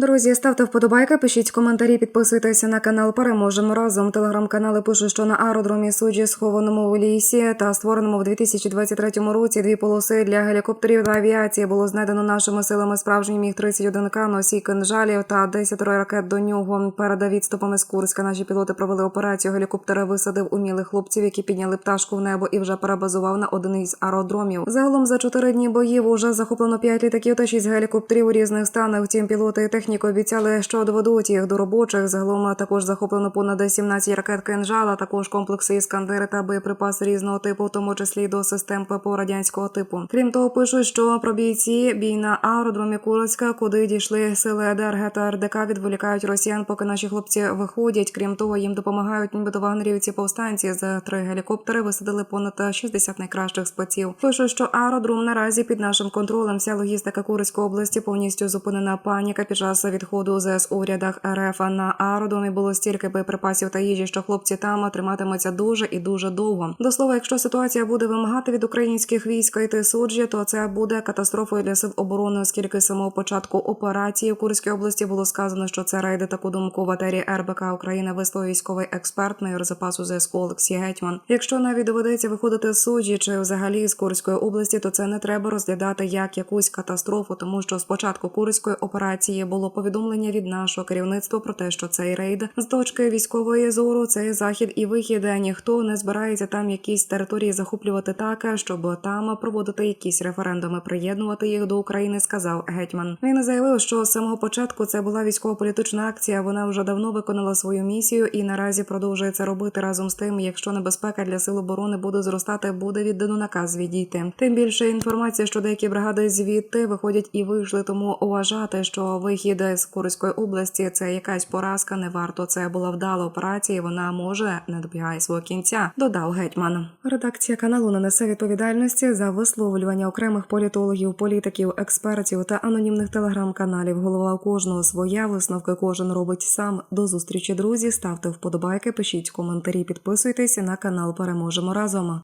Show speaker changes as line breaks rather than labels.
Друзі, ставте вподобайки, пишіть коментарі, підписуйтеся на канал. Переможемо разом. Телеграм-канали пишуть, що на аеродромі суджі, схованому у лісі та створеному в 2023 році дві полоси для гелікоптерів та авіації було знайдено нашими силами справжній міг 31 к носій кинжалів та 10 ракет до нього. Перед відступами з Курська наші пілоти провели операцію. Гелікоптери висадив умілих хлопців, які підняли пташку в небо і вже перебазував на один із аеродромів. Загалом за чотири дні боїв уже захоплено 5 літаків та 6 гелікоптерів у різних станах. Втім, пілоти і техніку обіцяли, що доведуть їх до робочих. Загалом також захоплено понад 17 ракет кинжала, також комплекси іскандери та боєприпаси різного типу, в тому числі до систем ППО радянського типу. Крім того, пишуть, що про бійці бій на аеродромі Курська, куди дійшли сили ДРГ та РДК, відволікають росіян, поки наші хлопці виходять. Крім того, їм допомагають нібито вагнерівці повстанці. За три гелікоптери висадили понад 60 найкращих спеців. Пишуть, що аеродром наразі під нашим контролем. Вся логістика Курської області повністю зупинена паніка під час відходу ЗС у рядах РФ. На аеродромі було стільки боєприпасів та їжі, що хлопці там триматимуться дуже і дуже довго. До слова, якщо ситуація буде вимагати від українських військ йти суджі, то це буде катастрофою для сил оборони, оскільки з самого початку операції в Курській області було сказано, що це рейди таку думку в етері РБК України висловив військовий експерт майор запасу ЗСУ Олексій Гетьман. Якщо навіть доведеться виходити з суджі чи взагалі з Курської області, то це не треба розглядати як якусь катастрофу, тому що спочатку Курської операції було повідомлення від нашого керівництва про те, що цей рейд з точки військової зору цей захід і вихід ніхто не збирається там якісь території захоплювати так, щоб там проводити якісь референдуми, приєднувати їх до України. Сказав гетьман. Він заявив, що з самого початку це була військово-політична акція. Вона вже давно виконала свою місію і наразі продовжує це робити разом з тим, якщо небезпека для сил оборони буде зростати, буде віддано наказ відійти. Тим більше інформація, що деякі бригади звідти виходять і вийшли, тому вважати, що вихід з Курської області це якась поразка. Не варто це була вдала операція. Вона може не добігає свого кінця. Додав гетьман. Редакція каналу не несе відповідальності за висловлювання окремих політологів, політиків, експертів та анонімних телеграм-каналів. Голова кожного своя висновки кожен робить сам. До зустрічі, друзі. Ставте вподобайки, пишіть коментарі, підписуйтесь на канал. Переможемо разом.